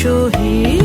শহীদ